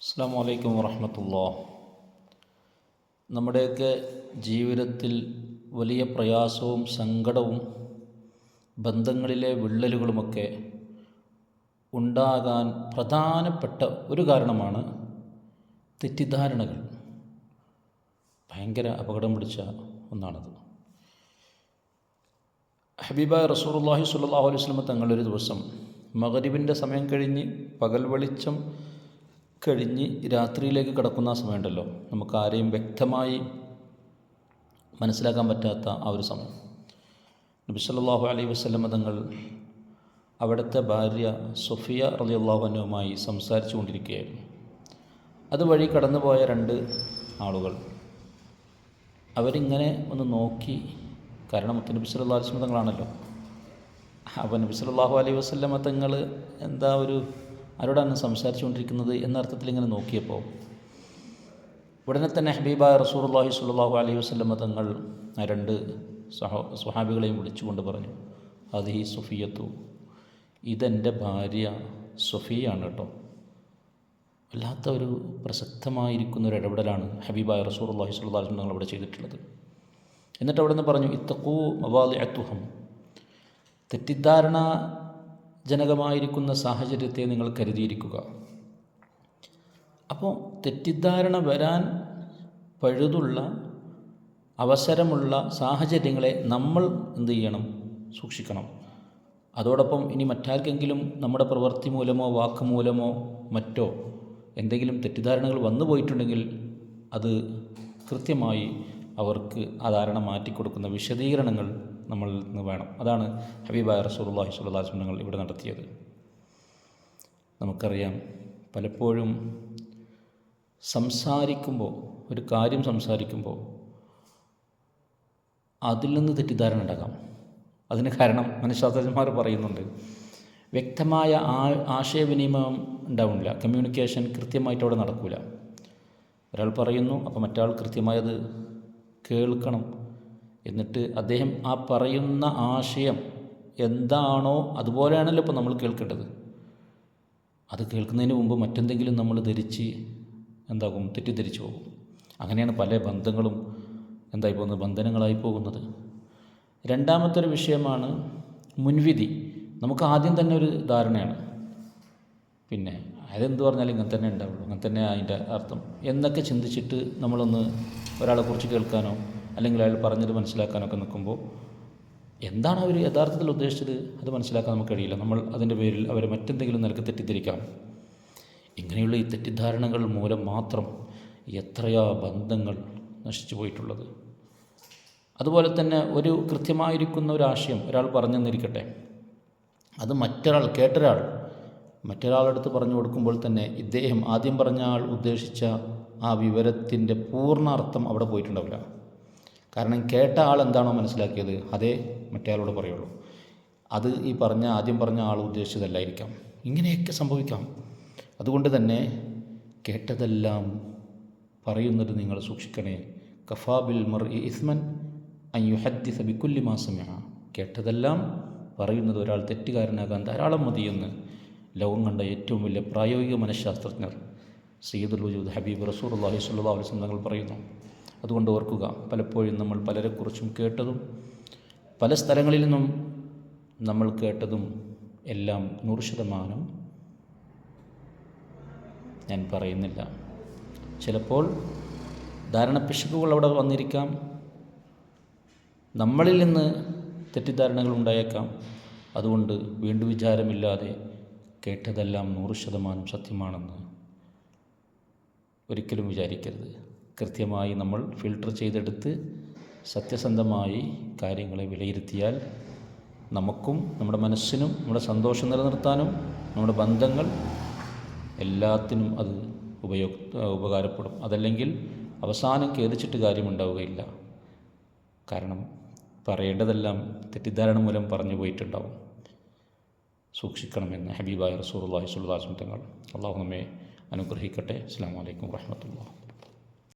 അസ്സാം വലൈക്കും നമ്മുടെയൊക്കെ ജീവിതത്തിൽ വലിയ പ്രയാസവും സങ്കടവും ബന്ധങ്ങളിലെ വിള്ളലുകളുമൊക്കെ ഉണ്ടാകാൻ പ്രധാനപ്പെട്ട ഒരു കാരണമാണ് തെറ്റിദ്ധാരണകൾ. ഭയങ്കര അപകടം പിടിച്ച ഒന്നാണത്. ഹബീബ റസൂറുല്ലാഹി സ്വല്ലല്ലാഹു അലൈഹി തങ്ങളൊരു ദിവസം മകരിവിന്റെ സമയം കഴിഞ്ഞ് പകൽ വെളിച്ചം കഴിഞ്ഞ് രാത്രിയിലേക്ക് കിടക്കുന്ന സമയമുണ്ടല്ലോ. നമുക്ക് ആരെയും വ്യക്തമായി മനസ്സിലാക്കാൻ പറ്റാത്ത ആ ഒരു സമയം. നബി സല്ലാഹു അലൈഹി വസ്ലം തങ്ങൾ അവിടുത്തെ ഭാര്യ സുഫിയ റളിയല്ലാഹു അള്ളാഹുനുമായി സംസാരിച്ചു കൊണ്ടിരിക്കുകയായിരുന്നു. അതുവഴി കടന്നുപോയ രണ്ട് ആളുകൾ അവരിങ്ങനെ ഒന്ന് നോക്കി കാരണം മുത്തനബി സല്ലല്ലാഹു അലൈഹി വസല്ലം തങ്ങളാണല്ലോ. അപ്പോൾ നബി സല്ലല്ലാഹു അലൈഹി വസല്ലമ തങ്ങൾ എന്താ ഒരു ആരോടാണ് സംസാരിച്ചുകൊണ്ടിരിക്കുന്നത് എന്നർത്ഥത്തിൽ ഇങ്ങനെ നോക്കിയപ്പോൾ ഉടനെ തന്നെ ഹബീബായ റസൂർല്ലാഹി സുല്ലാഹു അലൈഹി വസ്ലം തങ്ങൾ രണ്ട് സഹോ സ്വഹാബികളെയും വിളിച്ചുകൊണ്ട് പറഞ്ഞു അത് ഈ സുഫിയത്തു ഇതെന്റെ ഭാര്യ സുഫിയാണ് കേട്ടോ. വല്ലാത്ത ഒരു പ്രസക്തമായിരിക്കുന്ന ഒരു ഇടപെടലാണ് ഹബീബായ റസൂർ അള്ളാഹി വസല്ലം തങ്ങൾ അവിടെ ചെയ്തിട്ടുള്ളത്. എന്നിട്ട് അവിടെ നിന്ന് പറഞ്ഞു ഇത്തക്കൂ മവാലി അത്തുഹം തെറ്റിദ്ധാരണ ജനകമായിരിക്കുന്ന സാഹചര്യത്തെ നിങ്ങൾ കരുതിയിരിക്കുക. അപ്പോൾ തെറ്റിദ്ധാരണ വരാൻ പഴുതുള്ള അവസരമുള്ള സാഹചര്യങ്ങളെ നമ്മൾ എന്ത് ചെയ്യണം? സൂക്ഷിക്കണം. അതോടൊപ്പം ഇനി മറ്റാർക്കെങ്കിലും നമ്മുടെ പ്രവൃത്തി മൂലമോ വാക്ക് മൂലമോ മറ്റോ എന്തെങ്കിലും തെറ്റിദ്ധാരണകൾ വന്നു പോയിട്ടുണ്ടെങ്കിൽ അത് കൃത്യമായി അവർക്ക് ആ ധാരണ മാറ്റിക്കൊടുക്കുന്ന വിശദീകരണങ്ങൾ നമ്മൾ നിന്ന് വേണം. അതാണ് ഹബീബായ റസൂലുള്ളാഹി സ്വല്ലല്ലാഹു അലൈഹി വസല്ലം ഇവിടെ നടത്തിയത്. നമുക്കറിയാം പലപ്പോഴും സംസാരിക്കുമ്പോൾ ഒരു കാര്യം സംസാരിക്കുമ്പോൾ അതിൽ നിന്ന് തെറ്റിദ്ധാരണ ഉണ്ടാകാം. അതിന് കാരണം മനഃശാസ്ത്രജ്ഞന്മാർ പറയുന്നുണ്ട് വ്യക്തമായ ആ ആശയവിനിമയം ഉണ്ടാവില്ല. കമ്മ്യൂണിക്കേഷൻ കൃത്യമായിട്ട് അവിടെ നടക്കില്ല ഒരാൾ പറയുന്നു അപ്പോൾ മറ്റാൾ കൃത്യമായത് കേൾക്കണം. എന്നിട്ട് അദ്ദേഹം ആ പറയുന്ന ആശയം എന്താണോ അതുപോലെയാണല്ലോ ഇപ്പോൾ നമ്മൾ കേൾക്കേണ്ടത്. അത് കേൾക്കുന്നതിന് മുമ്പ് മറ്റെന്തെങ്കിലും നമ്മൾ ധരിച്ച് എന്താകും തെറ്റിദ്ധരിച്ചു പോകും. അങ്ങനെയാണ് പല ബന്ധങ്ങളും എന്തായി പോകുന്നത് ബന്ധനങ്ങളായി പോകുന്നത്. രണ്ടാമത്തെ ഒരു വിഷയമാണ് മുൻവിധി. നമുക്ക് ആദ്യം തന്നെ ഒരു ധാരണയാണ്. പിന്നെ അതെന്ത് പറഞ്ഞാലും ഇങ്ങനെ തന്നെ ഉണ്ടാവുള്ളൂ അങ്ങനെ തന്നെ അതിന്റെ അർത്ഥം എന്നൊക്കെ ചിന്തിച്ചിട്ട് നമ്മളൊന്ന് ഒരാളെക്കുറിച്ച് കേൾക്കാനോ അല്ലെങ്കിൽ അയാൾ പറഞ്ഞത് മനസ്സിലാക്കാനൊക്കെ നിൽക്കുമ്പോൾ എന്താണ് അവർ യഥാർത്ഥത്തിൽ ഉദ്ദേശിച്ചത്? അത് മനസ്സിലാക്കാൻ നമുക്ക് കഴിയില്ല. നമ്മൾ അതിന്റെ പേരിൽ അവരെ മറ്റെന്തെങ്കിലും നിലയ്ക്ക് തെറ്റിദ്ധരിക്കാം. ഇങ്ങനെയുള്ള ഈ തെറ്റിദ്ധാരണകൾ മൂലം മാത്രം എത്രയാ ബന്ധങ്ങൾ നശിച്ചു പോയിട്ടുള്ളത്? അതുപോലെ തന്നെ ഒരു കൃത്യമായിരിക്കുന്ന ഒരു ആശയം ഒരാൾ പറഞ്ഞെന്നിരിക്കട്ടെ. അത് മറ്റൊരാൾ കേട്ടൊരാൾ മറ്റൊരാളെടുത്ത് പറഞ്ഞു കൊടുക്കുമ്പോൾ തന്നെ ഇദ്ദേഹം ആദ്യം പറഞ്ഞ ആൾ ഉദ്ദേശിച്ച ആ വിവരത്തിന്റെ പൂർണാർത്ഥം അവിടെ പോയിട്ടുണ്ടാവില്ല. കാരണം കേട്ട ആൾ എന്താണോ മനസ്സിലാക്കിയത് അതേ മറ്റേയാളോട് പറയുള്ളൂ. അത് ഈ പറഞ്ഞ ആദ്യം പറഞ്ഞ ആൾ ഉദ്ദേശിച്ചതല്ലായിരിക്കാം. ഇങ്ങനെയൊക്കെ സംഭവിക്കാം. അതുകൊണ്ട് തന്നെ കേട്ടതെല്ലാം പറയുന്നത് നിങ്ങൾ സൂക്ഷിക്കണേ. കഫാബിൽ മർ ഇസ്മൻ അയ്യുഹദ്ദി സബിക്കുല്ലി മാസമ കേട്ടതെല്ലാം പറയുന്നത് ഒരാൾ തെറ്റുകാരനാകാൻ ധാരാളം മതിയെന്ന് ലോകം കണ്ട ഏറ്റവും വലിയ പ്രായോഗിക മനഃശാസ്ത്രജ്ഞർ സയ്യിദുൽ വജൂദ് ഹബീബ് റസൂർ അള്ളാഹി സ്വല്ലാ അലൈഹി തങ്ങൾ പറയുന്നു. അതുകൊണ്ട് ഓർക്കുക പലപ്പോഴും നമ്മൾ പലരെക്കുറിച്ചും കേട്ടതും പല സ്ഥലങ്ങളിൽ നിന്നും നമ്മൾ കേട്ടതും എല്ലാം നൂറ് ശതമാനം ഞാൻ പറയുന്നില്ല. ചിലപ്പോൾ ധാരണ ധാരണപ്പിശകുകൾ അവിടെ വന്നിരിക്കാം നമ്മളിൽ നിന്ന് തെറ്റിദ്ധാരണകൾ ഉണ്ടായേക്കാം. അതുകൊണ്ട് വീണ്ടും വിചാരമില്ലാതെ കേട്ടതെല്ലാം നൂറ് ശതമാനം സത്യമാണെന്ന് ഒരിക്കലും വിചാരിക്കരുത്. കൃത്യമായി നമ്മൾ ഫിൽട്ടർ ചെയ്തെടുത്ത് സത്യസന്ധമായി കാര്യങ്ങളെ വിലയിരുത്തിയാൽ നമുക്കും നമ്മുടെ മനസ്സിനും നമ്മുടെ സന്തോഷം നിലനിർത്താനും നമ്മുടെ ബന്ധങ്ങൾ എല്ലാത്തിനും അത് ഉപയോഗ ഉപകാരപ്പെടും. അതല്ലെങ്കിൽ അവസാനം ഖേദിച്ചിട്ട് കാര്യമുണ്ടാവുകയില്ല. കാരണം പറയേണ്ടതെല്ലാം തെറ്റിദ്ധാരണ മൂലം പറഞ്ഞു പോയിട്ടുണ്ടാവും. സൂക്ഷിക്കണമെന്ന് ഹബീബായ റസൂർ അള്ളാഹി തങ്ങൾ അള്ളാഹു നമ്മെ അനുഗ്രഹിക്കട്ടെ. അസ്സാം വലൈക്കും വാഹമത്തുള്ള